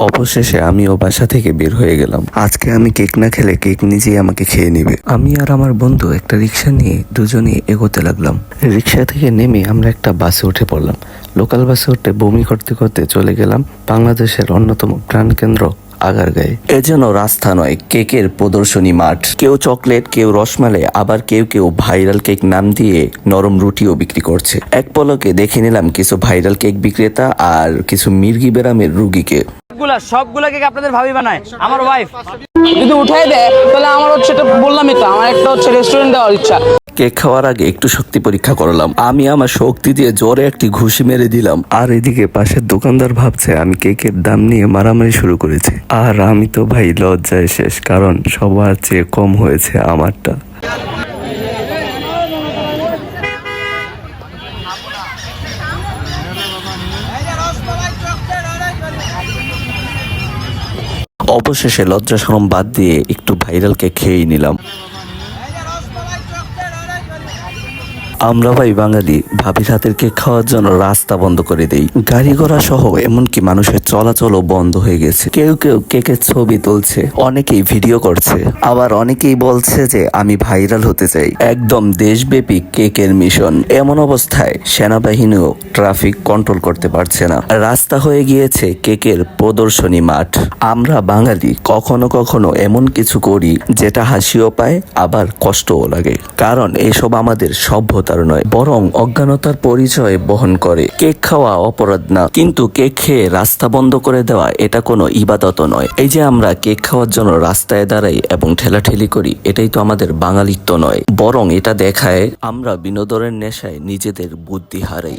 অবশেষে আমিও বাসা থেকে বের হয়ে গেলাম। আজকে আমি কেক না খেলে কেক নিজেই আমাকে খেয়ে নেবে। আমি আর আমার বন্ধু একটা রিক্সা নিয়ে দুজনেই এগোতে লাগলাম। রিক্সা থেকে নেমে আমরা একটা বাসে উঠে পড়লাম। লোকাল বাসে উঠে বমি করতে করতে চলে গেলাম বাংলাদেশের অন্যতম প্রাণকেন্দ্র আগারগাঁয়ে। এ যেন রাস্তা নয়, কেকের প্রদর্শনী মাঠ। কেউ চকলেট, কেউ রসমালাই, আবার কেউ কেউ ভাইরাল কেক নাম দিয়ে নরম রুটিও বিক্রি করছে। এক পলকে দেখে নিলাম কিছু ভাইরাল কেক বিক্রেতা আর কিছু মির্গি বেরামের রুগীকে। সবগুলা সবগুলা কেক আপনাদের ভাবি বানায়? আমার ওয়াইফ যদি উঠাই দেয় তাহলে আমার হচ্ছে এটা বললামই তো আমার একটা হচ্ছে রেস্টুরেন্ট দেওয়ার ইচ্ছা। কেক খাওয়ার আগে একটু শক্তি পরীক্ষা করলাম। আমি আমার শক্তি দিয়ে জোরে একটি ঘুষি মেরে দিলাম। আর এদিকে পাশের দোকানদার ভাবছে আমি কেকের দাম নিয়ে মারামারি শুরু করেছি। আর আমি তো ভাই লজ্জায় শেষ কারণ সবার চেয়ে কম হয়েছে আমারটা। অবশেষে লজ্জা শরম বাদ দিয়ে একটু ভাইরালকে খেয়েই নিলাম। আমরা ভাই বাঙালি ভাবির হাতের কেক খাওয়ার জন্য রাস্তা বন্ধ করে দেই। গাড়ি ঘোড়া সহ এমনকি মানুষের চলাচলও বন্ধ হয়ে গেছে। কেউ কেউ কেকের ছবি তুলছে, অনেকেই ভিডিও করছে। আবার অনেকেই বলছে যে আমি ভাইরাল হতে চাই। একদম দেশব্যাপী কেকের মিশন। এমন অবস্থায় সেনাবাহিনীও ট্রাফিক কন্ট্রোল করতে পারছে না। রাস্তা হয়ে গিয়েছে কেকের প্রদর্শনী মাঠ। আমরা বাঙালি কখনো কখনো এমন কিছু করি, যেটা হাসিও পায়, আবার কষ্টও লাগে। কারণ এসব আমাদের সভ্যতার নয়, বরং অজ্ঞানতার পরিচয় বহন করে। কেক খাওয়া অপরাধ না, কিন্তু কেক খেয়ে রাস্তা বন্ধ করে দেওয়া এটা কোনো ইবাদত নয়। এই যে আমরা কেক খাওয়ার জন্য রাস্তায় দাঁড়াই এবং ঠেলাঠেলি করি, এটাই তো আমাদের বাঙালিত্ব নয়। বরং এটা দেখায় আমরা বিনোদনের নেশায় নিজেদের বুদ্ধি হারাই।